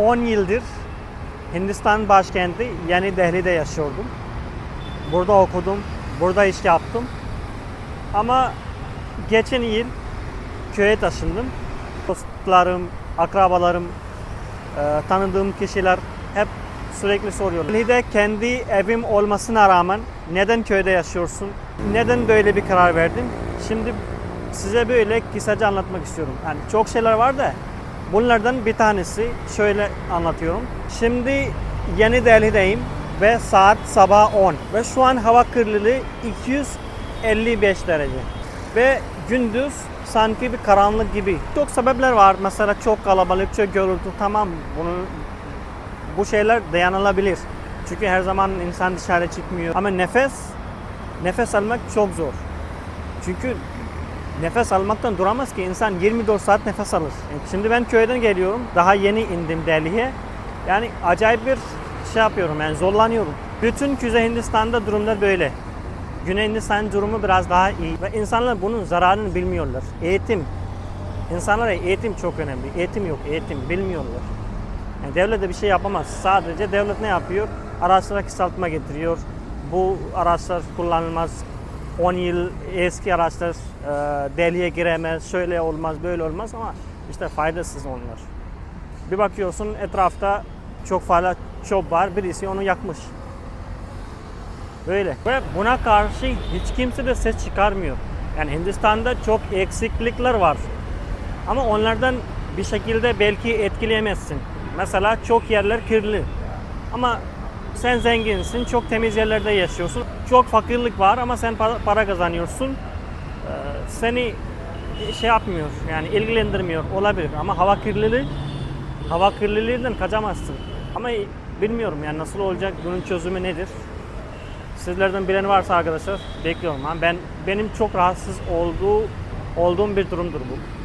10 yıldır Hindistan başkenti Yeni Delhi'de yaşıyordum. Burada okudum, burada iş yaptım. Ama geçen yıl köye taşındım. Dostlarım, akrabalarım, e, tanıdığım kişiler hep sürekli soruyorlar. Delhi'de kendi evim olmasına rağmen neden köyde yaşıyorsun? Neden böyle bir karar verdin? Şimdi size böyle kısaca anlatmak istiyorum. Yani çok şeyler var da bunlardan bir tanesi şöyle anlatıyorum. Şimdi Yeni Delhi'deyim ve saat sabah 10 ve şu an hava kirliliği 255 derece ve gündüz sanki bir karanlık gibi. Çok sebepler var. Mesela çok kalabalık, çok gürültü. Tamam bunu bu şeyler dayanılabilir. Çünkü her zaman insan dışarı çıkmıyor. Ama nefes nefes almak çok zor. Çünkü nefes almaktan duramaz ki insan 24 saat nefes alır. Yani Şimdi ben köyden geliyorum. Daha yeni indim Delhi'ye. Yani acayip bir şey yapıyorum yani zorlanıyorum. Bütün Kuzey Hindistan'da durumlar böyle. Güney Hindistan durumu biraz daha iyi ve insanlar bunun zararını bilmiyorlar. Eğitim. İnsanlara eğitim çok önemli. Eğitim yok, eğitim bilmiyorlar. Yani devlet de bir şey yapamaz. Sadece devlet ne yapıyor? Araçlara kısaltma getiriyor. Bu araçlar kullanılmaz. 10 yıl eski araçlar e, Delhi'ye giremez. Şöyle olmaz, böyle olmaz ama işte faydasız onlar. Bir bakıyorsun etrafta çok fazla çöp var. Birisi onu yakmış. Böyle. Ve buna karşı hiç kimse de ses çıkarmıyor. Yani Hindistan'da çok eksiklikler var. Ama onlardan bir şekilde belki etkileyemezsin. Mesela çok yerler kirli. Ama sen zenginsin, çok temiz yerlerde yaşıyorsun. Çok fakirlik var ama sen para, kazanıyorsun. Ee, seni şey yapmıyor, yani ilgilendirmiyor olabilir. Ama hava kirliliği, hava kirliliğinden kaçamazsın. Ama bilmiyorum yani nasıl olacak, bunun çözümü nedir? Sizlerden bilen varsa arkadaşlar bekliyorum. Ben benim çok rahatsız olduğu olduğum bir durumdur bu.